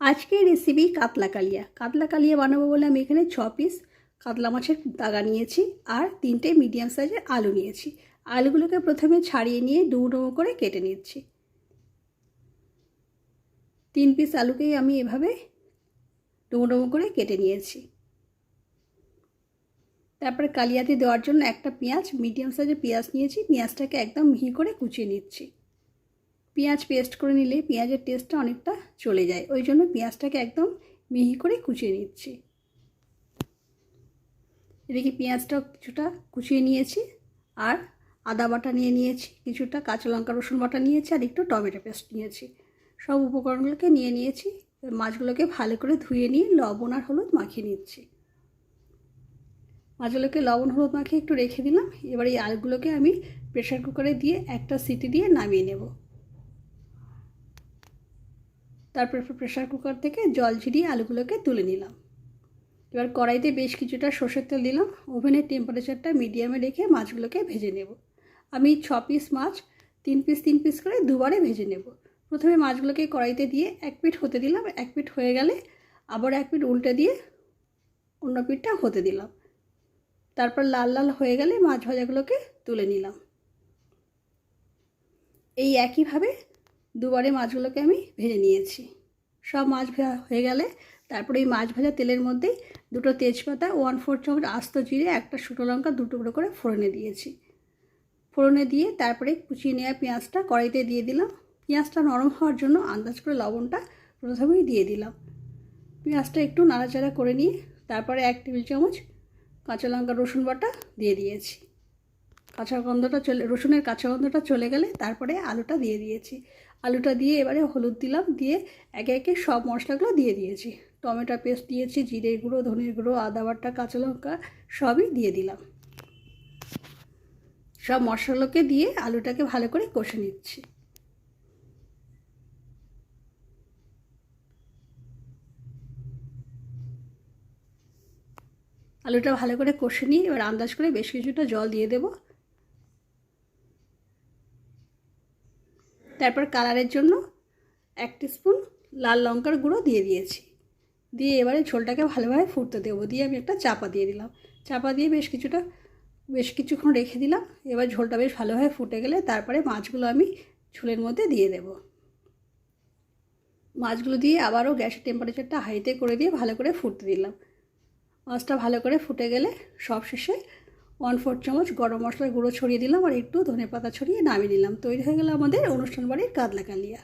আজকের রেসিপি কাতলা কালিয়া। কাতলা কালিয়া বানাবো বলে আমি এখানে ছ পিস কাতলা মাছের দাগা নিয়েছি আর তিনটে মিডিয়াম সাইজের আলু নিয়েছি। আলুগুলোকে প্রথমে ছাড়িয়ে নিয়ে ডুবো ডুবো করে কেটে নিচ্ছি। তিন পিস আলুকেই আমি এভাবে ডুবো ডুবো করে কেটে নিয়েছি। তারপরে কালিয়াতে দেওয়ার জন্য একটা পেঁয়াজ মিডিয়াম সাইজের পেঁয়াজ নিয়েছি। পেঁয়াজটাকে একদম মিহি করে কুচিয়ে নিচ্ছি। পেঁয়াজ পেস্ট করে নিলে পেঁয়াজের টেস্টটা অনেকটা চলে যায়। ওই জন্য পেঁয়াজটাকে একদম মিহি করে কুচিয়ে নিচ্ছি। এদিকে পেঁয়াজটা কিছুটা কুচিয়ে নিয়েছি আর আদা বাটা নিয়ে নিয়েছি, কিছুটা কাঁচা লঙ্কা, রসুন বাটা নিয়েছি আর একটু টমেটো পেস্ট নিয়েছি। সব উপকরণগুলোকে নিয়ে নিয়েছি মাছগুলোকে ভালো করে ধুয়ে নিয়ে লবণ আর হলুদ মাখিয়ে নিচ্ছি। মাছগুলোকে লবণ হলুদ মাখিয়ে একটু রেখে দিলাম, এবার এই আলুগুলোকে আমি প্রেশার কুকারে দিয়ে একটা সিটি দিয়ে নামিয়ে নেব। তারপর প্রেশার কুকার থেকে জল ঝিরিয়ে আলুগুলোকে তুলে নিলাম। এবার কড়াইতে বেশ কিছুটা সর্ষের তেল দিলাম। ওভেনের টেম্পারেচারটা মিডিয়ামে রেখে মাছগুলোকে ভেজে নেব। আমি ছ পিস মাছ, তিন পিস তিন পিস করে দুবারে ভেজে নেব। প্রথমে মাছগুলোকে কড়াইতে দিয়ে এক পিঠ হতে দিলাম। এক পিঠ হয়ে গেলে আবার এক পিঠ উল্টে দিয়ে অন্য পিঠটা হতে দিলাম। তারপর লাল লাল হয়ে গেলে মাছ ভাজাগুলোকে তুলে নিলাম। এই একইভাবে দুবারে মাছগুলোকে আমি ভেজে নিয়েছি। সব মাছ ভেজা হয়ে গেলে তারপরে এই মাছ ভাজা তেলের মধ্যেই দুটো তেজপাতা ওয়ান ফোর চামচ আস্ত জিরে, একটা শুকনো লঙ্কা, দু টুকরো করে ফোড়নে দিয়েছি। ফোড়নে দিয়ে তারপরে কুচিয়ে নেওয়া পেঁয়াজটা কড়াইতে দিয়ে দিলাম। পেঁয়াজটা নরম হওয়ার জন্য আন্দাজ করে লবণটা প্রথমেই দিয়ে দিলাম। পেঁয়াজটা একটু নাড়াচাড়া করে নিয়ে তারপরে এক টেবিল চামচ কাঁচা লঙ্কা, রসুন বাটা দিয়ে দিয়েছি। কাঁচা গন্ধটা চলে, রসুনের কাঁচা গন্ধটা চলে গেলে তারপরে আলুটা দিয়ে দিয়েছি। আলুটা দিয়ে এবারে হলুদ দিলাম, দিয়ে একে একে সব মশলাগুলো দিয়ে দিয়েছি। টমেটো পেস্ট দিয়েছি জিরে গুঁড়ো, ধনের গুঁড়ো, আদা বাটা, কাঁচা লঙ্কা, সবই দিয়ে দিলাম। সব মশলাগুলোকে দিয়ে আলুটাকে ভালো করে কষে নিচ্ছি। আলুটা ভালো করে কষে নিয়ে এবার আন্দাজ করে বেশ কিছুটা জল দিয়ে দেব। তারপর কালারের জন্য এক স্পুন লাল লঙ্কার গুঁড়ো দিয়ে দিয়েছি। দিয়ে এবারে ঝোলটাকে ভালোভাবে ফুটতে দেবো। দিয়ে আমি একটা চাপা দিয়ে দিলাম। চাপা দিয়ে বেশ কিছুটা, বেশ কিছুক্ষণ রেখে দিলাম। এবার ঝোলটা বেশ ভালোভাবে ফুটে গেলে তারপরে মাছগুলো আমি ঝোলের মধ্যে দিয়ে দেব। মাছগুলো দিয়ে আবারও গ্যাসের টেম্পারেচারটা হাইতে করে দিয়ে ভালো করে ফুটতে দিলাম। মাছটা ভালো করে ফুটে গেলে সব শেষে ওয়ান ফোর চামচ গরম মশলার গুঁড়ো ছড়িয়ে দিলাম আর একটু ধনে পাতা ছড়িয়ে নামিয়ে নিলাম। তৈরি হয়ে গেল আমাদের অনুষ্ঠান বাড়ির কাতলা কালিয়া